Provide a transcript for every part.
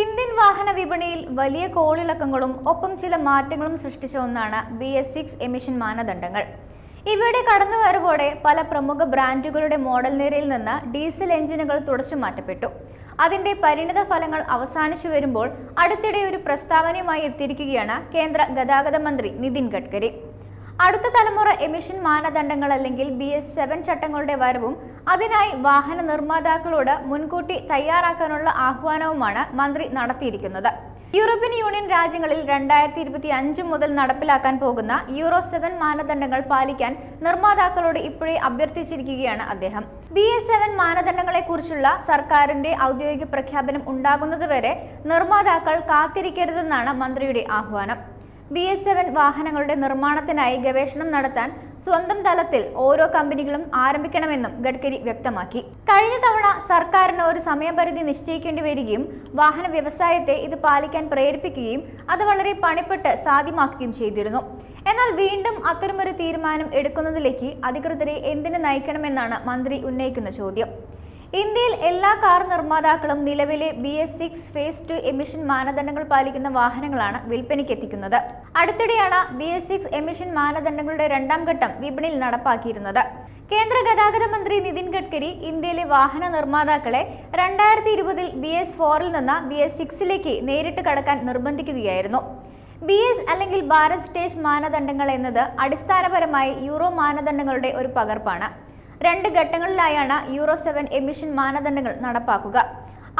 Indian വാഹന വിപണിയിൽ വലിയ കോളിളക്കങ്ങളും ഒപ്പം ചില മാറ്റങ്ങളും സൃഷ്ടിച്ച ഒന്നാണ് ബി എസ് സിക്സ് എമിഷൻ മാനദണ്ഡങ്ങൾ. ഇവയുടെ കടന്നുവരവോടെ പല പ്രമുഖ ബ്രാൻഡുകളുടെ മോഡൽ നിരയിൽ നിന്ന് ഡീസൽ എഞ്ചിനുകൾ തുടച്ചു മാറ്റപ്പെട്ടു. അതിന്റെ പരിണിത ഫലങ്ങൾ അവസാനിച്ചു വരുമ്പോൾ അടുത്തിടെ ഒരു പ്രസ്താവനയുമായി എത്തിയിരിക്കുകയാണ് കേന്ദ്ര ഗതാഗത മന്ത്രി നിതിൻ ഗഡ്കരി. അടുത്ത തലമുറ എമിഷൻ മാനദണ്ഡങ്ങൾ അല്ലെങ്കിൽ ബി എസ് സെവൻ ചട്ടങ്ങളുടെ വരവും അതിനായി വാഹന നിർമ്മാതാക്കളോട് മുൻകൂട്ടി തയ്യാറാക്കാനുള്ള ആഹ്വാനവുമാണ് മന്ത്രി നടത്തിയിരിക്കുന്നത്. യൂറോപ്യൻ യൂണിയൻ രാജ്യങ്ങളിൽ രണ്ടായിരത്തി ഇരുപത്തി അഞ്ച് മുതൽ നടപ്പിലാക്കാൻ പോകുന്ന യൂറോ സെവൻ മാനദണ്ഡങ്ങൾ പാലിക്കാൻ നിർമ്മാതാക്കളോട് ഇപ്പോഴേ അഭ്യർത്ഥിച്ചിരിക്കുകയാണ് അദ്ദേഹം. ബി എസ് സെവൻ മാനദണ്ഡങ്ങളെക്കുറിച്ചുള്ള സർക്കാരിന്റെ ഔദ്യോഗിക പ്രഖ്യാപനം ഉണ്ടാകുന്നതുവരെ നിർമ്മാതാക്കൾ കാത്തിരിക്കരുതെന്നാണ് മന്ത്രിയുടെ ആഹ്വാനം. ബി എസ് സെവൻ വാഹനങ്ങളുടെ നിർമ്മാണത്തിനായി ഗവേഷണം നടത്താൻ സ്വന്തം തലത്തിൽ ഓരോ കമ്പനികളും ആരംഭിക്കണമെന്നും ഗഡ്കരി വ്യക്തമാക്കി. കഴിഞ്ഞ തവണ സർക്കാരിന് ഒരു സമയപരിധി നിശ്ചയിക്കേണ്ടി വരികയും വാഹന വ്യവസായത്തെ ഇത് പാലിക്കാൻ പ്രേരിപ്പിക്കുകയും അത് വളരെ പണിപ്പെട്ട് സാധ്യമാക്കുകയും ചെയ്തിരുന്നു. എന്നാൽ വീണ്ടും അത്തരമൊരു തീരുമാനം എടുക്കുന്നതിലേക്ക് അധികൃതരെ എന്തിനു നയിക്കണമെന്നാണ് മന്ത്രി ഉന്നയിക്കുന്ന ചോദ്യം. ഇന്ത്യയിൽ എല്ലാ കാർ നിർമ്മാതാക്കളും നിലവിലെ B S six phase two emission മാനദണ്ഡങ്ങൾ പാലിക്കുന്ന വാഹനങ്ങളാണ് വിൽപ്പനയ്ക്ക് എത്തിക്കുന്നത്. അടുത്തിടെയാണ് ബി എസ് സിക്സ് എമിഷൻ മാനദണ്ഡങ്ങളുടെ രണ്ടാം ഘട്ടം വിപണിയിൽ നടപ്പാക്കിയിരുന്നത്. കേന്ദ്ര ഗതാഗത മന്ത്രി നിതിൻ ഗഡ്കരി ഇന്ത്യയിലെ വാഹന നിർമ്മാതാക്കളെ രണ്ടായിരത്തി ഇരുപതിൽ ബി എസ് ഫോറിൽ നിന്ന് ബി എസ് സിക്സിലേക്ക് നേരിട്ട് കടക്കാൻ നിർബന്ധിക്കുകയായിരുന്നു. ബി എസ് അല്ലെങ്കിൽ ഭാരത് സ്റ്റേജ് മാനദണ്ഡങ്ങൾ എന്നത് അടിസ്ഥാനപരമായി യൂറോ മാനദണ്ഡങ്ങളുടെ ഒരു പകർപ്പാണ്. രണ്ട് ഘട്ടങ്ങളിലായാണ് യൂറോ സെവൻ എമിഷൻ മാനദണ്ഡങ്ങൾ നടപ്പാക്കുക.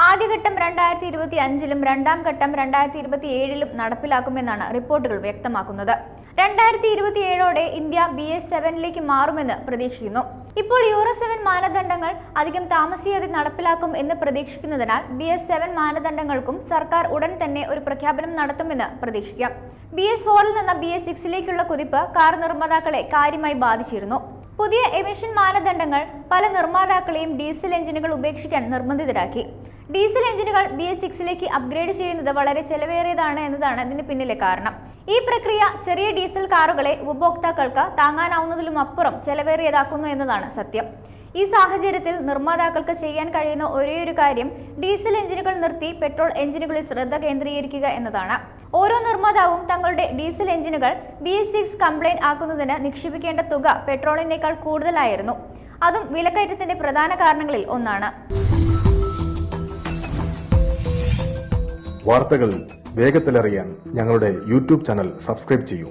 ആദ്യഘട്ടം രണ്ടായിരത്തി ഇരുപത്തി അഞ്ചിലും രണ്ടാം ഘട്ടം രണ്ടായിരത്തി ഇരുപത്തി ഏഴിലും നടപ്പിലാക്കുമെന്നാണ് റിപ്പോർട്ടുകൾ വ്യക്തമാക്കുന്നത്. രണ്ടായിരത്തി ഇരുപത്തി ഏഴോടെ ഇന്ത്യ ബി എസ് സെവനിലേക്ക് മാറുമെന്ന് പ്രതീക്ഷിക്കുന്നു. ഇപ്പോൾ യൂറോ സെവൻ മാനദണ്ഡങ്ങൾ അധികം താമസിയാതെ നടപ്പിലാക്കും എന്ന് പ്രതീക്ഷിക്കുന്നതിനാൽ ബി എസ് സെവൻ മാനദണ്ഡങ്ങൾക്കും സർക്കാർ ഉടൻ തന്നെ ഒരു പ്രഖ്യാപനം നടത്തുമെന്ന് പ്രതീക്ഷിക്കാം. ബി എസ് ഫോറിൽ നിന്ന് ബി എസ് സിക്സിലേക്കുള്ള കുതിപ്പ് കാർ നിർമ്മാതാക്കളെ കാര്യമായി ബാധിച്ചിരുന്നു. പുതിയ എമിഷൻ മാനദണ്ഡങ്ങൾ പല നിർമ്മാതാക്കളെയും ഡീസൽ എഞ്ചിനുകൾ ഉപേക്ഷിക്കാൻ നിർബന്ധിതരാക്കി. ഡീസൽ എഞ്ചിനുകൾ ബി എസ് സിക്സിലേക്ക് അപ്ഗ്രേഡ് ചെയ്യുന്നത് വളരെ ചെലവേറിയതാണ് എന്നതാണ് ഇതിന് പിന്നിലെ കാരണം. ഈ പ്രക്രിയ ചെറിയ ഡീസൽ കാറുകളെ ഉപഭോക്താക്കൾക്ക് താങ്ങാനാവുന്നതിലും അപ്പുറം ചെലവേറിയതാക്കുന്നു എന്നതാണ് സത്യം. ഈ സാഹചര്യത്തിൽ നിർമ്മാതാക്കൾക്ക് ചെയ്യാൻ കഴിയുന്ന ഒരേയൊരു കാര്യം ഡീസൽ എഞ്ചിനുകൾ നിർത്തി പെട്രോൾ എഞ്ചിനുകളിൽ ശ്രദ്ധ കേന്ദ്രീകരിക്കുക എന്നതാണ്. ഓരോ നിർമ്മാതാവും തങ്ങളുടെ ഡീസൽ എഞ്ചിനുകൾ ബി സിക്സ് കംപ്ലൈന്റ് ആക്കുന്നതിന് നിക്ഷേപിക്കേണ്ട തുക പെട്രോളിനേക്കാൾ കൂടുതലായിരുന്നു. അതും വിലക്കയറ്റത്തിന്റെ പ്രധാന കാരണങ്ങളിൽ ഒന്നാണ്. വാർത്തകൾ വേഗത്തിലറിയാൻ ഞങ്ങളുടെ യൂട്യൂബ് ചാനൽ സബ്സ്ക്രൈബ് ചെയ്യൂ.